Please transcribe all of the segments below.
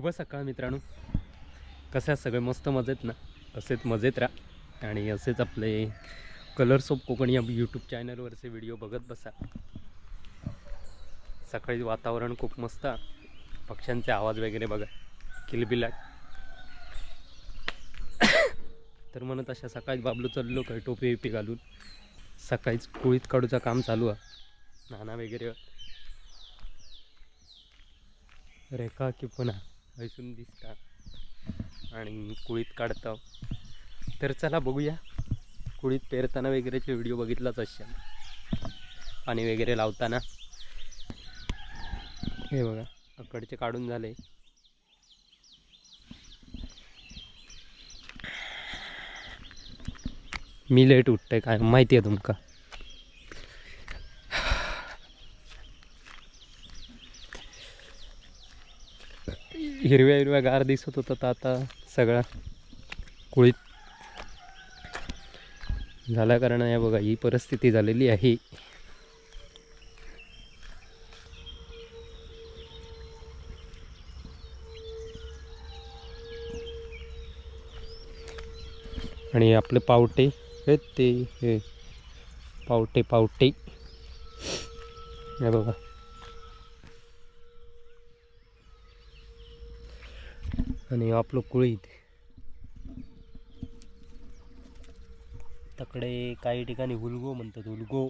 शुभ सकाळ मित्रांनो. कसे सगळे? मस्त मजेत ना? असेच मजेत राहा. आणि असेच आपले कलर्स ऑफ कोकण या यूट्यूब चॅनलवरचे व्हिडिओ बघत बसा. सकाळी वातावरण खूप मस्त पक्ष्यांचे आवाज वगैरे बघा. किलबिलाट. तर म्हणत अशा सकाळी बाबलो चाललो काही टोपी विपी घालून. सकाळीच कुळीत काढूचं काम चालू आहे. नाना वगैरे. रेखा की पुन्हा. हसून दिसता आणि कुळीत काढता. तर चला बघूया. कुळीत पेरताना वगैरेचे व्हिडिओ बघितलाच असेल. पाणी वगैरे लावताना. हे बघा अकडचे काढून झाले. मी लेट उठतंय काय माहिती आहे तुमका. हिरव्या हिरव्या गार दिसत होतं तर आता सगळा कुळीत झाल्या कारण या बघा ही परिस्थिती झालेली आहे. आणि आपले पावटे हे ते हे पावटे पावटे. हे बघा. आणि आपलं कुळीत तकडे काही ठिकाणी हुलगो म्हणतात हुलगो.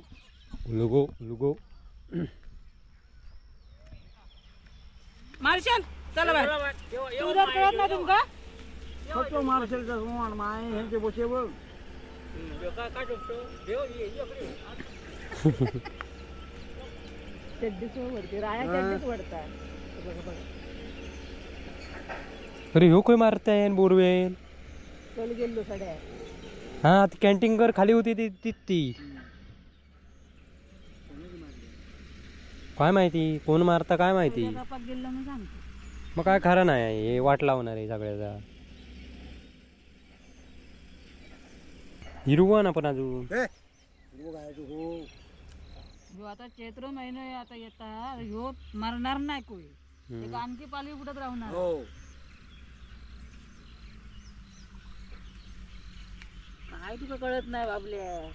हुलगो हुलगो. मार्शल चला बाय तू जर कळत नाही तुमका? फक्त मार्शलचा समान माय ह्यांचे बसे बघ. चड्डीच वरती राया चड्डीच वरतात बघा बघा अरे ह्यो काय मारताय बोरवेल चल गेलो सड्या हा ती कॅन्टीन कर खाली होती ती ती ती. काय माहिती? कोण मारता काय माहिती? गेलो सांगतो. मग काय खरं नाही हे वाट लावणार आहे सगळ्याचा. हिरवा ना पण अजून. हो ह्यो आता चैत्र महिना आता येता ह्यो मरणार नाही कोणी. एक आणखी पालवी कुठत राहणार. हो. काय तुका कळत नाही बाबल्या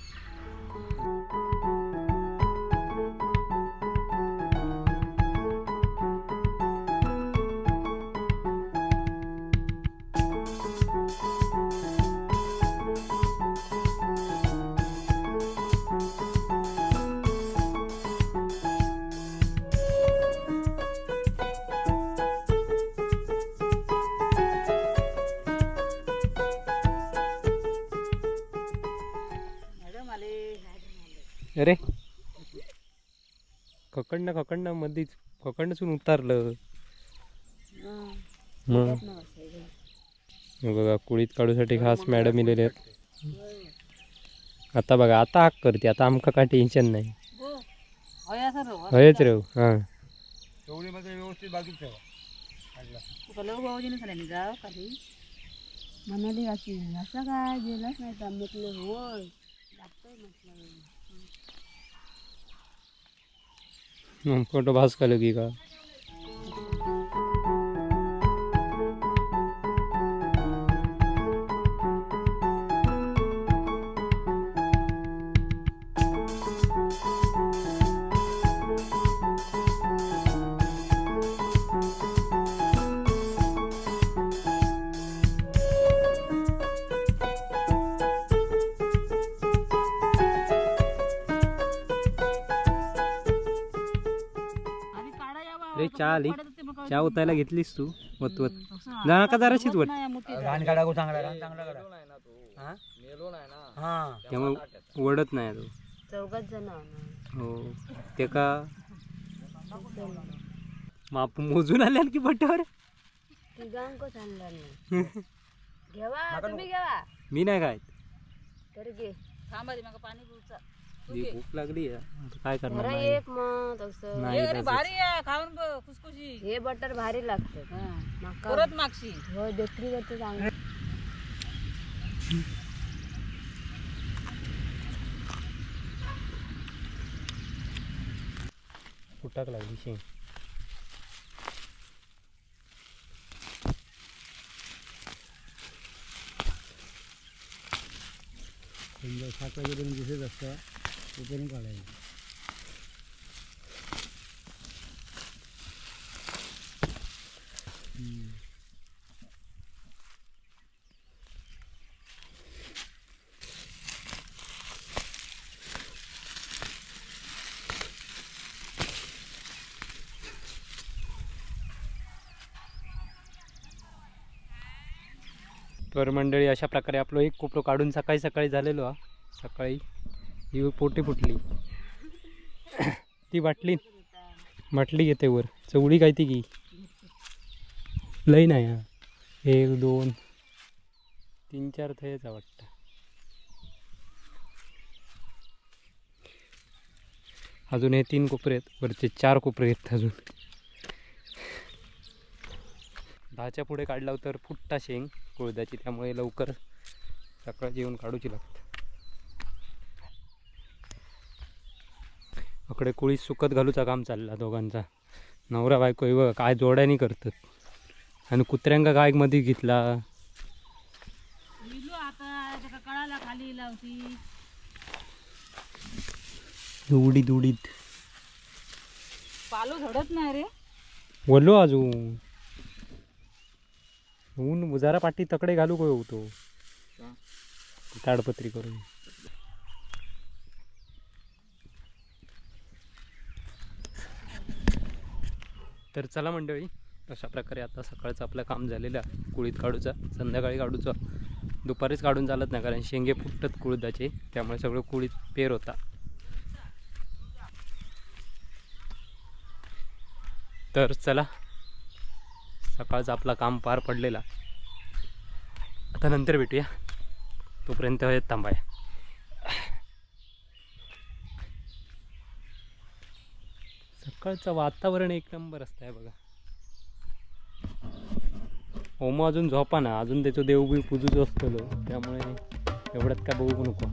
अरे. खकडनं खकडनं मध्येच खकडनसून उतारलं. मग? हे बघा कुळीत काढूसाठी खास मॅडम इलेले आहेत आता बघा आता हाक करते. आता आमका काय टेन्शन नाही. हो. हयच रे हां. एवढीमध्ये व्यवस्थित बाजूक ठेवा. म्हणाली अशी असं काय गेलाच नाही तर म्हटलं होय. लागतंय म्हटलं. फोटो भास का लगी का? चहा आली. चहा उतायला घेतलीस तू वत वत कसं जा का काढा गो चांगला रान चांगला काढा हा? हा. त्यामुळे वडत नाही तो. चौघात जण हो. ते का? माप मोजून आल्या की नाही? घेवा तुम्ही घेवा. मी नाही काय तर घे. थांबा दे मग पाणी पिऊचा. भूक लागली काय करणार? नाही. एक मग तसं नाही अरे भारी आहे खाऊन बघ खुसखुशी. हे बटर भारी लागतं. मका परत मागशी. हो देखरी करतो चांगलं. फुटाक लागली शेंग. समजा सात दिसत असतं. तोपर्यंत काढायचं. तर मंडळी अशा प्रकारे आपलं एक कोपरं काढून सकाळी सकाळी झालेलो हा. सकाळी ही पोटी फुटली. ती बाटली बाटली घेते वर. चवडी काय ती की? लई नाही हा. एक दोन तीन चार थयचा वाटतं. अजून हे तीन कोपरे आहेत. वरचे चार कोपरे आहेत अजून. दहाच्या पुढे काढला तर फुटता शेंग कोळदाची. त्यामुळे लवकर सकाळ येऊन काढूची लागतं. अकडे कुळी सुकत घालूचा काम चालला दोघांचा. नवरा बायको हे बघा काय जोड्यानी करतात आणि कुत्र्यांका काय मध्ये घेतला? उडीत उडीत पालो झडत नाही रे. वल्लो अजून. ऊन जरा पाठी तकडे घालू काय होतो? ताडपत्री करून. तर चला मंडळी अशा प्रकारे आता सकाळचं आपलं काम झालेलं आहे. कुळीत काढूचा संध्याकाळी काढूचा. दुपारीच काढून चालत नाही कारण शेंगे फुटतात कुळदाचे त्यामुळे सगळं कुळीत पेर होता. तर चला सकाळचं आपला काम पार पडलेला. आता नंतर भेटूया. तोपर्यंत येत थांबाया. सकाळचं वातावरण एक नंबर असतंय बघा. ओमा अजून झोपा ना अजून त्याचं देवबी पूजूच असतो त्यामुळे एवढ्यात काय बघू नको.